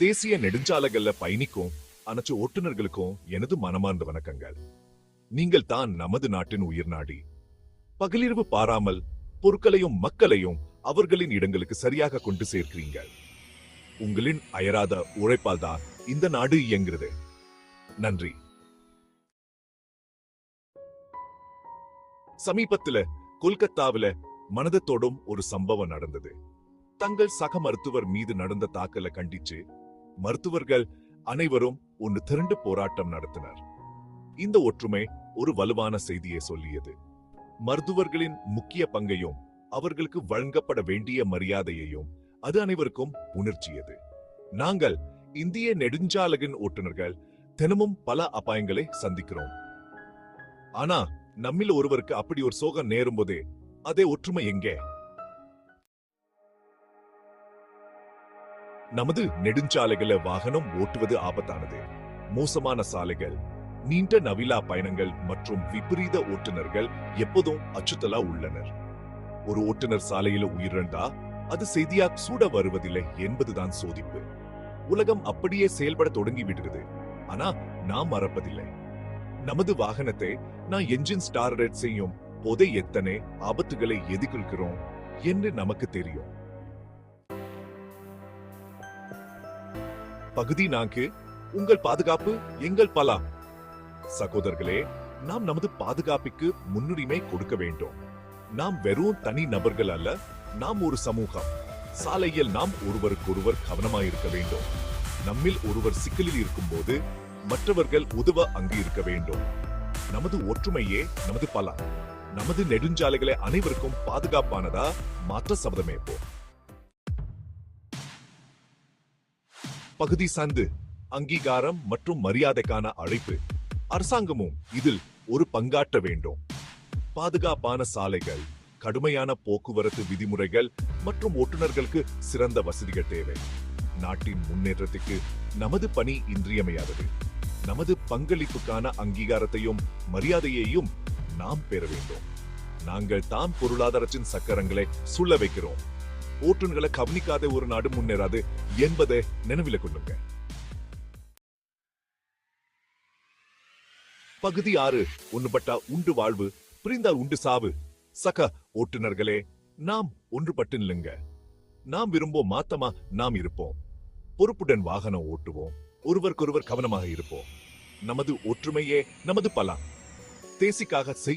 தேசிய நெடுஞ்சாலைகள்ல பயணிக்கும் அனைத்து ஓட்டுநர்களுக்கும் எனது மனமார்ந்த வணக்கங்கள். நீங்கள் தான் நமது நாட்டின் உயிர் நாடி. பகலிரவு பாராமல் பொருட்களையும் மக்களையும் அவர்களின் இடங்களுக்கு சரியாக கொண்டு சேர்க்கிறீர்கள். உங்களின் அயராத உழைப்பால் தான் இந்த நாடு இயங்குகிறது. நன்றி. சமீபத்துல கொல்கத்தாவில மனதத்தோடும் ஒரு சம்பவம் நடந்தது. தங்கள் சக மருத்துவர் மீது நடந்த தாக்கலை கண்டிச்சு மருத்துவர்கள் அனைவரும் ஒன்று திரண்டு போராட்டம் நடத்தினர். இந்த ஒற்றுமை ஒரு வலுவான செய்தியை சொல்லியது. மருத்துவர்களின் முக்கிய பங்கையும் அவர்களுக்கு வழங்கப்பட வேண்டிய மரியாதையையும் அது அனைவருக்கும் உணர்ச்சியது. நாங்கள் இந்திய நெடுஞ்சாலையின் ஓட்டுநர்கள் தினமும் பல அபாயங்களை சந்திக்கிறோம். ஆனா நம்மில் ஒருவருக்கு அப்படி ஒரு சோகம் நேரும் போதே அதே ஒற்றுமை எங்கே? நமது நெடுஞ்சாலைகளை வாகனம் ஓட்டுவது ஆபத்தானது. மோசமான சாலைகள் நீண்ட நவிலா பயணங்கள் மற்றும் விபரீத ஓட்டுநர்கள் எப்போதும் அச்சுத்தலா உள்ளனர். ஒரு ஓட்டுநர் சாலையில உயிரிழந்தா அது செய்தியா சூட வருவதில்லை என்பதுதான் சோதிப்பு. உலகம் அப்படியே செயல்பட தொடங்கி விடுகிறது. ஆனா நாம் மறப்பதில்லை. நமது வாகனத்தை நான் என்ஜின் ஸ்டார்ட் செய்யும் போதே எத்தனை ஆபத்துகளை எதிர்கொள்கிறோம் என்று நமக்கு தெரியும். பகுதி நான்கு உங்கள் பாதுகாப்பு எங்கள் பலா சகோதரர்களே நாம் நமது பாதுகாப்புக்கு முன்னுரிமை கொடுக்க வேண்டும். நாம் வெறும் தனி நபர்கள் அல்ல நாம் ஒரு சமூகம். சாலையில் நாம் ஒருவருக்கொருவர் கவனமாயிருக்க வேண்டும். நம்மில் ஒருவர் சிக்கலில் இருக்கும்போது மற்றவர்கள் உதவ அங்கு இருக்க வேண்டும். நமது ஒற்றுமையே நமது பலா நமது நெடுஞ்சாலைகளை அனைவருக்கும் பாதுகாப்பானதா? மாற்ற சபதமேற்போம் பகுதி சந்து அங்கீகாரம் மற்றும் மரியாதைக்கான அழைப்பு. அரசாங்கமும் இதில் ஒரு பங்காற்ற வேண்டும். பாதுகாப்பான சாலைகள் கடுமையான போக்குவரத்து விதிமுறைகள் மற்றும் ஓட்டுநர்களுக்கு சிறந்த வசதிகள் தேவை. நாட்டின் முன்னேற்றத்துக்கு நமது பணி இன்றியமையாதது. நமது பங்களிப்புக்கான அங்கீகாரத்தையும் மரியாதையையும் நாம் பெற வேண்டும். நாங்கள் தான் பொருளாதாரத்தின் சக்கரங்களை சுள்ள வைக்கிறோம். ஓட்டுநர்களை கவனிக்காத ஒரு நாடு முன்னேறாது என்பதை நினைவில் கொள்ளுங்க. பகுதி ஆறு ஒன்றுபட்டா உண்டு வாழ்வு பிரிந்தால் உண்டு சாவு. சக ஓட்டுநர்களே நாம் ஒன்றுபட்டு நில்லுங்க. நாம் விரும்பும் மாத்தமா நாம் இருப்போம். பொறுப்புடன் வாகனம் ஓட்டுவோம். ஒருவருக்கொருவர் கவனமாக இருப்போம். நமது ஒற்றுமையே நமது பலம். தேசிக்காக செய்